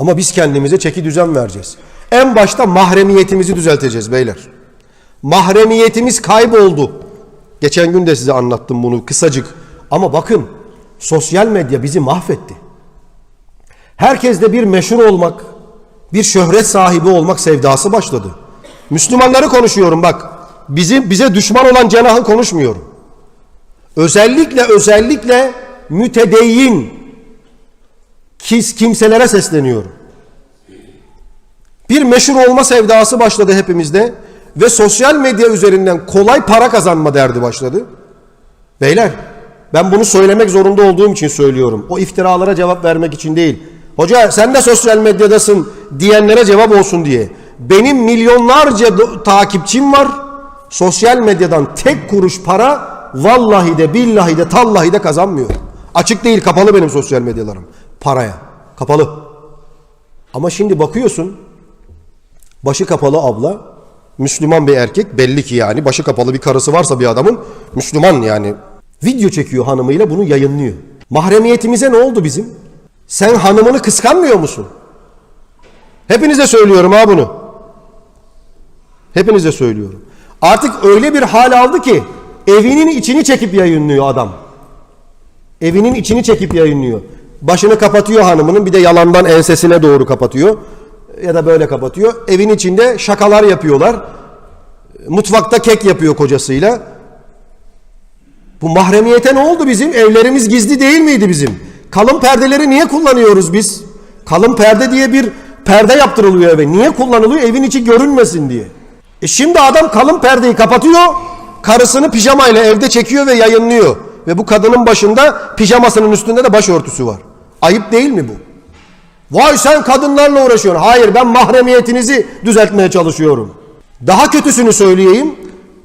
Ama biz kendimize çeki düzen vereceğiz. En başta mahremiyetimizi düzelteceğiz beyler. Mahremiyetimiz kayboldu. Geçen gün de size anlattım bunu kısacık. Ama bakın sosyal medya bizi mahvetti. Herkeste bir meşhur olmak, bir şöhret sahibi olmak sevdası başladı. Müslümanları konuşuyorum bak. Bizim bize düşman olan cenahı konuşmuyorum. Özellikle özellikle mütedeyyin kimselere sesleniyorum. Bir meşhur olma sevdası başladı hepimizde ve sosyal medya üzerinden kolay para kazanma derdi başladı. Beyler ben bunu söylemek zorunda olduğum için söylüyorum. O iftiralara cevap vermek için değil. Hoca sen de sosyal medyadasın diyenlere cevap olsun diye. Benim milyonlarca takipçim var. Sosyal medyadan tek kuruş para vallahi de billahi de tallahi de kazanmıyor. Açık değil kapalı benim sosyal medyalarım. Paraya kapalı. Ama şimdi bakıyorsun başı kapalı abla Müslüman bir erkek belli ki yani başı kapalı bir karısı varsa bir adamın Müslüman yani video çekiyor hanımıyla bunu yayınlıyor. Mahremiyetimize ne oldu bizim? Sen hanımını kıskanmıyor musun? Hepinize söylüyorum ha bunu. Hepinize söylüyorum. Artık öyle bir hal aldı ki evinin içini çekip yayınlıyor adam. Evinin içini çekip yayınlıyor. Başını kapatıyor hanımının bir de yalandan ensesine doğru kapatıyor. Ya da böyle kapatıyor. Evin içinde şakalar yapıyorlar. Mutfakta kek yapıyor kocasıyla. Bu mahremiyete ne oldu bizim? Evlerimiz gizli değil miydi bizim? Kalın perdeleri niye kullanıyoruz biz? Kalın perde diye bir perde yaptırılıyor eve. Niye kullanılıyor? Evin içi görünmesin diye. E şimdi adam kalın perdeyi kapatıyor. Karısını pijamayla evde çekiyor ve yayınlıyor. Ve bu kadının başında pijamasının üstünde de başörtüsü var. Ayıp değil mi bu? Vay sen kadınlarla uğraşıyorsun. Hayır ben mahremiyetinizi düzeltmeye çalışıyorum. Daha kötüsünü söyleyeyim.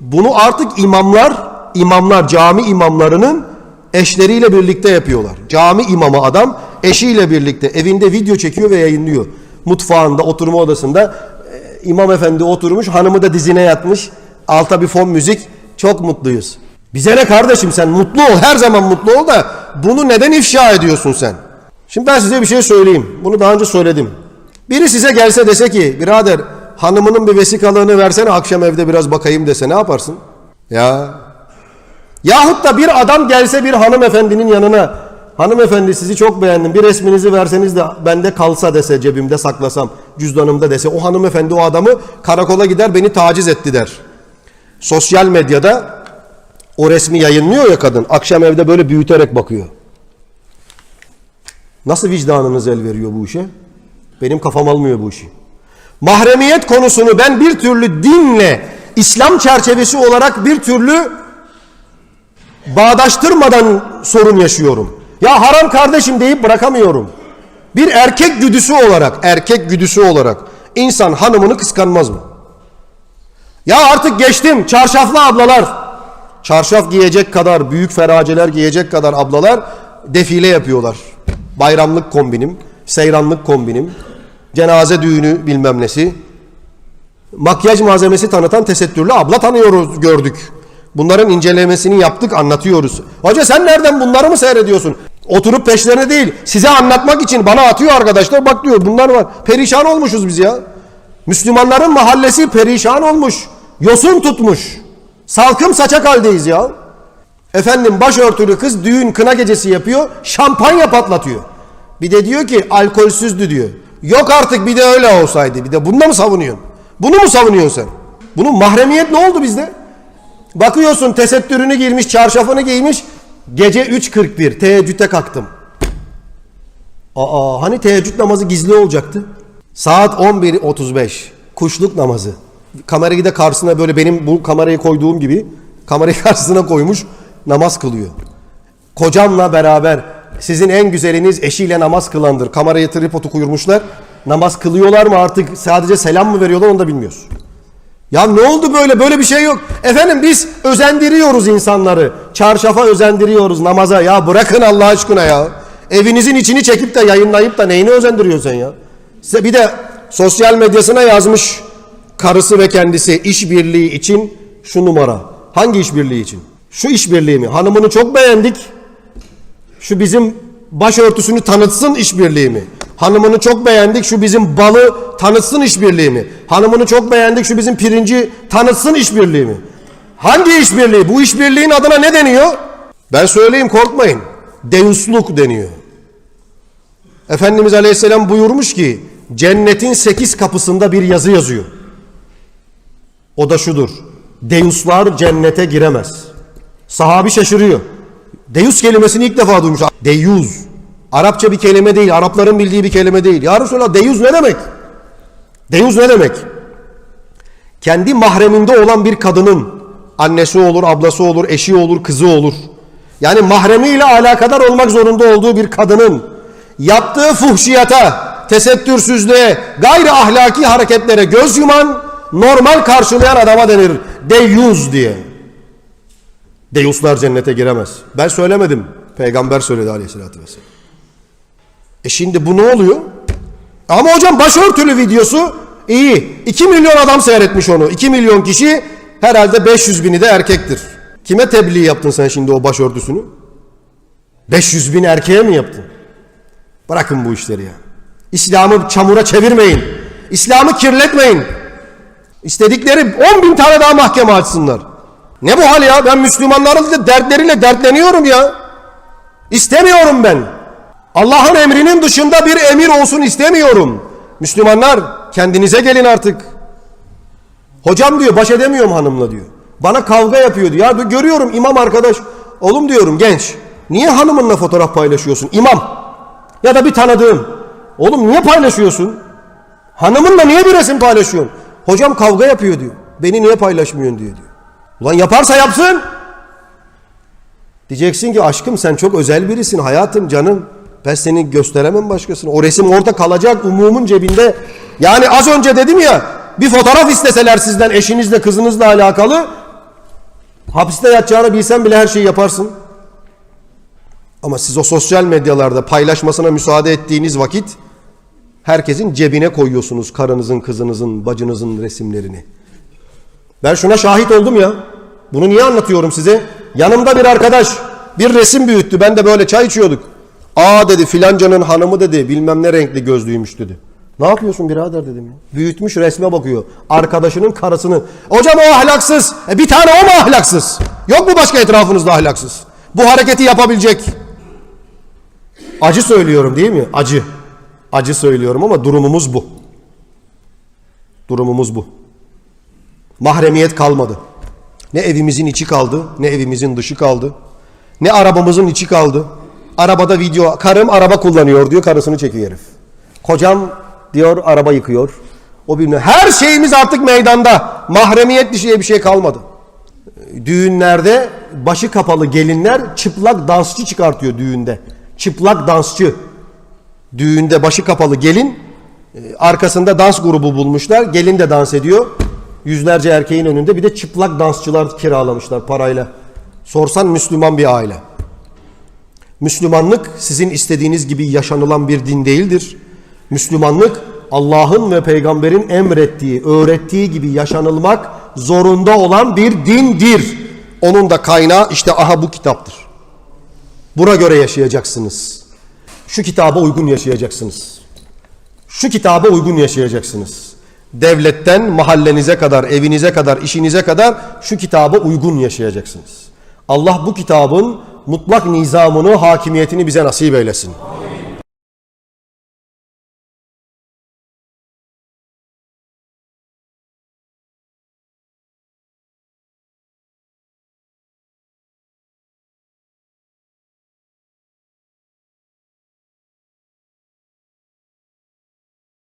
Bunu artık imamlar, imamlar cami imamlarının eşleriyle birlikte yapıyorlar. Cami imamı adam eşiyle birlikte evinde video çekiyor ve yayınlıyor. Mutfağında, oturma odasında e, imam efendi oturmuş, hanımı da dizine yatmış. Alta bir fon müzik. Çok mutluyuz. Bize ne kardeşim sen mutlu ol, her zaman mutlu ol da bunu neden ifşa ediyorsun sen? Şimdi ben size bir şey söyleyeyim. Bunu daha önce söyledim. Biri size gelse dese ki birader hanımının bir vesikalığını versene akşam evde biraz bakayım dese ne yaparsın? Ya. Yahut da bir adam gelse bir hanımefendinin yanına hanımefendi sizi çok beğendim bir resminizi verseniz de bende kalsa dese cebimde saklasam cüzdanımda dese o hanımefendi o adamı karakola gider beni taciz etti der. Sosyal medyada o resmi yayınlıyor ya kadın akşam evde böyle büyüterek bakıyor. Nasıl vicdanınız el veriyor bu işe? Benim kafam almıyor bu işi. Mahremiyet konusunu ben bir türlü dinle, İslam çerçevesi olarak bir türlü bağdaştırmadan sorun yaşıyorum. Ya haram kardeşim deyip bırakamıyorum. Bir erkek güdüsü olarak, erkek güdüsü olarak insan hanımını kıskanmaz mı? Ya artık geçtim çarşaflı ablalar. Çarşaf giyecek kadar, büyük feraceler giyecek kadar ablalar defile yapıyorlar. Bayramlık kombinim, seyranlık kombinim, cenaze düğünü bilmem nesi. Makyaj malzemesi tanıtan tesettürlü abla tanıyoruz, gördük. Bunların incelemesini yaptık, anlatıyoruz. Hoca sen nereden bunları mı seyrediyorsun? Oturup peşlerine değil, size anlatmak için bana atıyor arkadaşlar. Bak diyor bunlar var. Perişan olmuşuz biz ya. Müslümanların mahallesi perişan olmuş. Yosun tutmuş. Salkım saçak haldeyiz ya. Efendim başörtülü kız düğün kına gecesi yapıyor. Şampanya patlatıyor. Bir de diyor ki alkolsüzdü diyor. Yok artık bir de öyle olsaydı. Bir de bunda mı savunuyorsun? Bunu mu savunuyorsun sen? Bunun mahremiyet ne oldu bizde? Bakıyorsun tesettürünü giymiş, çarşafını giymiş. Gece 3.41 teheccüde kalktım. Aa hani teheccüd namazı gizli olacaktı? Saat 11.35 kuşluk namazı. Kamerayı da karşısına böyle benim bu kamerayı koyduğum gibi kamerayı karşısına koymuş namaz kılıyor. Kocamla beraber sizin en güzeliniz eşiyle namaz kılandır. Kamerayı tripodu koyurmuşlar. Namaz kılıyorlar mı artık sadece selam mı veriyorlar onu da bilmiyoruz. Ya ne oldu böyle? Böyle bir şey yok. Efendim biz özendiriyoruz insanları. Çarşafa özendiriyoruz namaza. Ya bırakın Allah aşkına ya. Evinizin içini çekip de yayınlayıp da neyini özendiriyorsun ya? Size bir de sosyal medyasına yazmış karısı ve kendisi işbirliği için şu numara. Hangi işbirliği için? Şu işbirliği mi? Hanımını çok beğendik. Şu bizim başörtüsünü tanıtsın işbirliği mi? Hanımını çok beğendik şu bizim balı tanıtsın işbirliği mi? Hanımını çok beğendik şu bizim pirinci tanıtsın işbirliği mi? Hangi işbirliği? Bu işbirliğin adına ne deniyor? Ben söyleyeyim korkmayın. Deusluk deniyor. Efendimiz Aleyhisselam buyurmuş ki cennetin sekiz kapısında bir yazı yazıyor. O da şudur. Deuslar cennete giremez. Sahabi şaşırıyor. Deus kelimesini ilk defa duymuş. Deus. Arapça bir kelime değil. Arapların bildiği bir kelime değil. Ya Resulallah Deus ne demek? Deus ne demek? Kendi mahreminde olan bir kadının annesi olur, ablası olur, eşi olur, kızı olur. Yani mahremiyle alakadar olmak zorunda olduğu bir kadının yaptığı fuhşiyata, tesettürsüzlüğe, gayri ahlaki hareketlere göz yuman, normal karşılayan adama denir. Deyyuz diye. Deuslar cennete giremez. Ben söylemedim. Peygamber söyledi aleyhissalatü vesselam. E şimdi bu ne oluyor? Ama hocam başörtülü videosu iyi. 2 milyon adam seyretmiş onu. 2 milyon kişi herhalde 500 bini de erkektir. Kime tebliğ yaptın sen şimdi o başörtüsünü? 500 bin erkeğe mi yaptın? Bırakın bu işleri ya. İslam'ı çamura çevirmeyin. İslam'ı kirletmeyin. İstedikleri 10 bin tane daha mahkeme açsınlar. Ne bu hal ya? Ben Müslümanların dertleriyle dertleniyorum ya. İstemiyorum ben. Allah'ın emrinin dışında bir emir olsun istemiyorum. Müslümanlar kendinize gelin artık. Hocam diyor baş edemiyorum hanımla diyor. Bana kavga yapıyor diyor. Ya görüyorum imam arkadaş. Oğlum diyorum genç. Niye hanımınla fotoğraf paylaşıyorsun? İmam. Ya da bir tanıdığım. Oğlum niye paylaşıyorsun? Hanımınla niye bir resim paylaşıyorsun? Hocam kavga yapıyor diyor. Beni niye paylaşmıyorsun diyor diyor. Ulan yaparsa yapsın. Diyeceksin ki aşkım sen çok özel birisin hayatım canım. Ben seni gösteremem başkasına. O resim orada kalacak umumun cebinde. Yani az önce dedim ya bir fotoğraf isteseler sizden eşinizle kızınızla alakalı hapiste yatacağını bilsen bile her şeyi yaparsın. Ama siz o sosyal medyalarda paylaşmasına müsaade ettiğiniz vakit herkesin cebine koyuyorsunuz karınızın, kızınızın, bacınızın resimlerini. Ben şuna şahit oldum ya. Bunu niye anlatıyorum size? Yanımda bir arkadaş bir resim büyüttü. Ben de böyle çay içiyorduk. Aa dedi filancanın hanımı dedi bilmem ne renkli gözlüymüş dedi. Ne yapıyorsun birader dedim. Büyütmüş resme bakıyor. Arkadaşının karısını. Hocam o ahlaksız. E bir tane o mu ahlaksız? Yok mu başka etrafınızda ahlaksız? Bu hareketi yapabilecek. Acı söylüyorum değil mi? Acı. Acı söylüyorum ama durumumuz bu. Durumumuz bu. Mahremiyet kalmadı. Ne evimizin içi kaldı, ne evimizin dışı kaldı. Ne arabamızın içi kaldı. Arabada video, karım araba kullanıyor diyor, karısını çekiyor herif. Kocam diyor araba yıkıyor. O bilmiyor. Her şeyimiz artık meydanda. Mahremiyet diye bir şey kalmadı. Düğünlerde başı kapalı gelinler çıplak dansçı çıkartıyor düğünde. Çıplak dansçı. Düğünde başı kapalı gelin, e, arkasında dans grubu bulmuşlar. Gelin de dans ediyor. Yüzlerce erkeğin önünde bir de çıplak dansçılar kiralamışlar parayla. Sorsan Müslüman bir aile. Müslümanlık sizin istediğiniz gibi yaşanılan bir din değildir. Müslümanlık Allah'ın ve peygamberin emrettiği, öğrettiği gibi yaşanılmak zorunda olan bir dindir. Onun da kaynağı işte aha bu kitaptır. Buna göre yaşayacaksınız. Şu kitaba uygun yaşayacaksınız. Şu kitaba uygun yaşayacaksınız. Devletten mahallenize kadar, evinize kadar, işinize kadar şu kitaba uygun yaşayacaksınız. Allah bu kitabın mutlak nizamını, hakimiyetini bize nasip eylesin.